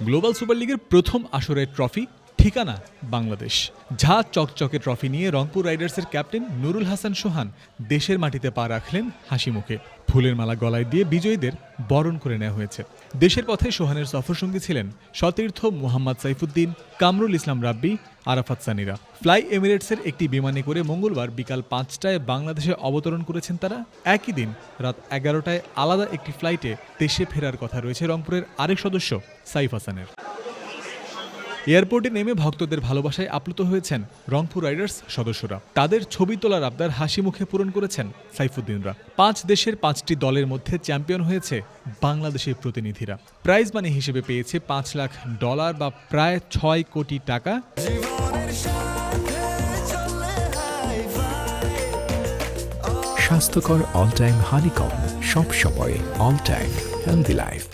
Global super লিগের প্রথম আসরের ট্রফি ঠিকানা, বাংলাদেশ। ঝা চকচকে ট্রফি নিয়ে রংপুর রাইডার্সের ক্যাপ্টেন নুরুল হাসান সোহান দেশের মাটিতে পা রাখলেন হাসি মুখে। ফুলের মালা গলায় দিয়ে বিজয়ীদের বরণ করে নেওয়া হয়েছে। দেশের পথে সোহানের সফরসঙ্গী ছিলেন সতীর্থ মোহাম্মদ সাইফুদ্দিন, কামরুল ইসলাম রাব্বি, আরাফাত সানিরা। ফ্লাই এমিরেটসের একটি বিমানে করে মঙ্গলবার বিকাল পাঁচটায় বাংলাদেশে অবতরণ করেছেন তারা। একই দিন রাত এগারোটায় আলাদা একটি ফ্লাইটে দেশে ফেরার কথা রয়েছে রংপুরের আরেক সদস্য সাইফ হাসানের। এয়ারপোর্টে নেমে ভক্তদের ভালোবাসায় আপ্লুত হয়েছেন রংপুর রাইডার্স সদস্যরা। তাদের ছবি তোলার আবদার হাসি মুখে পূরণ করেছেন সাইফুদ্দিনরা। পাঁচ দেশের পাঁচটি দলের মধ্যে চ্যাম্পিয়ন হয়েছে বাংলাদেশের প্রতিনিধিরা। প্রাইজ মানি হিসেবে পেয়েছে পাঁচ লাখ ডলার বা প্রায় ছয় কোটি টাকা। স্বাস্থ্যকর অল টাইম হানিকম সব সময় all time healthy life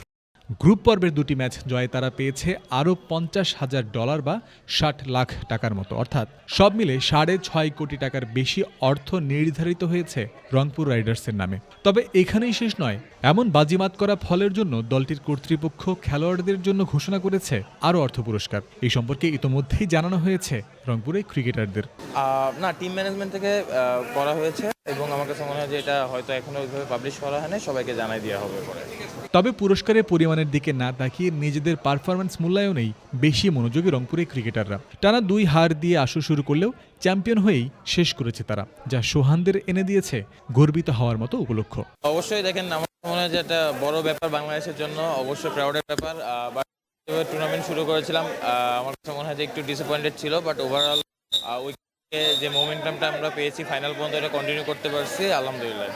group পর্বের দুটি ম্যাচ জয়ে তারা পেয়েছে আরও পঞ্চাশ হাজার ডলার বা ষাট লাখ টাকার মতো। অর্থাৎ সব মিলে সাড়ে ছয় কোটি টাকার বেশি অর্থ নির্ধারিত হয়েছে রংপুর রাইডার্সের নামে। তবে এখানেই শেষ নয়, এমন বাজিমাত করা ফলের জন্য দলটির কর্তৃপক্ষ খেলোয়াড়দের জন্য ঘোষণা করেছে আরও অর্থ পুরস্কার। এই সম্পর্কে ইতোমধ্যেই জানানো হয়েছে রংপুরের ক্রিকেটারদের। না, টিম ম্যানেজমেন্ট থেকে করা হয়েছে এবং আমার কাছে মনে হয় যে এটা হয়তো এখনও ওইভাবে পাবলিশ করা হয়নি সবাইকে জানাই দেওয়া হবে পরে। তবে পুরস্কারের পরিমাণের দিকে না তাকিয়ে নিজেদের পারফরম্যান্স মূল্যায়নেই বেশি মনোযোগী রংপুরের ক্রিকেটাররা টানা দুই হার দিয়ে আসর শুরু করলেও চ্যাম্পিয়ন হয়েই শেষ করেছে তারা যা সোহানদের এনে দিয়েছে গর্বিত হওয়ার মতো উপলক্ষ। অবশ্যই দেখেন আমার মনে হয় যে একটা বড় ব্যাপার বাংলাদেশের জন্য অবশ্যই প্রাউডের ব্যাপার। বাট টুর্নামেন্ট শুরু করেছিলাম আমার কাছে মনে হয় যে একটু ডিসঅ্যাপয়েন্টেড ছিল বাট ওভারঅল ওই যে মোমেন্টামটা আমরা পেয়েছি ফাইনাল পর্যন্ত এটা কন্টিনিউ করতে পারছি আলহামদুলিল্লাহ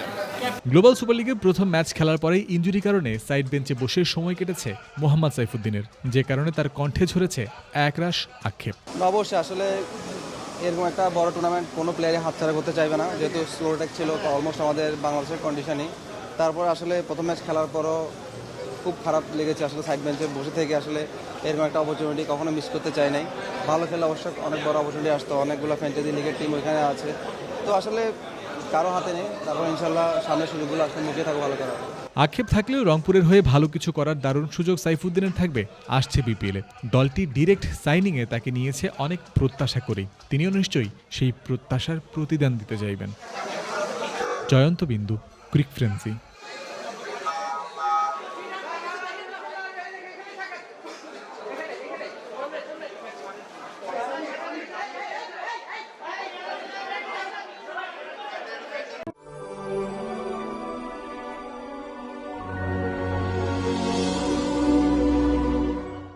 গ্লোবাল সুপার লিগের প্রথম ম্যাচ খেলার পরেই ইঞ্জুরি কারণে সাইড বেঞ্চে বসে সময় কেটেছে মোহাম্মদ সাইফুদ্দিনের যে কারণে তার কণ্ঠে ঝরেছে একরাশ আক্ষেপ। অবশ্যই আসলে এরকম একটা বড় টুর্নামেন্ট কোনো প্লেয়ারই হাতছাড়া করতে চাইবে না। যেহেতু স্লো টেক ছিল অলমোস্ট আমাদের বাংলাদেশের কন্ডিশনই তারপর আসলে প্রথম ম্যাচ খেলার পরও খুব খারাপ লেগেছে আসলে সাইড বেঞ্চে বসে থেকে আসলে। এরকম একটা অপরচুনিটি কখনো মিস করতে চাই নাই। ভালো খেলে অবশ্যই অনেক বড় অপরচুনিটি আসতো, অনেকগুলো ফ্যান্টাসি লিগের টিম ওইখানে আছে। তো আসলে কারও হাতে নেই, তারপর ইনশাল্লাহ সামনের সুযোগগুলো আসলে মুখে থাকব ভালো করা। আক্ষেপ থাকলেও রংপুরের হয়ে ভালো কিছু করার দারুণ সুযোগ সাইফুদ্দিনের থাকবে, আসছে বিপিএলে দলটি ডিরেক্ট সাইনিংয়ে তাকে নিয়েছে অনেক প্রত্যাশা করেই। তিনিও নিশ্চয়ই সেই প্রত্যাশার প্রতিদান দিতে চাইবেন। জয়ন্ত বিন্দু ক্রিক ফ্রেন্সি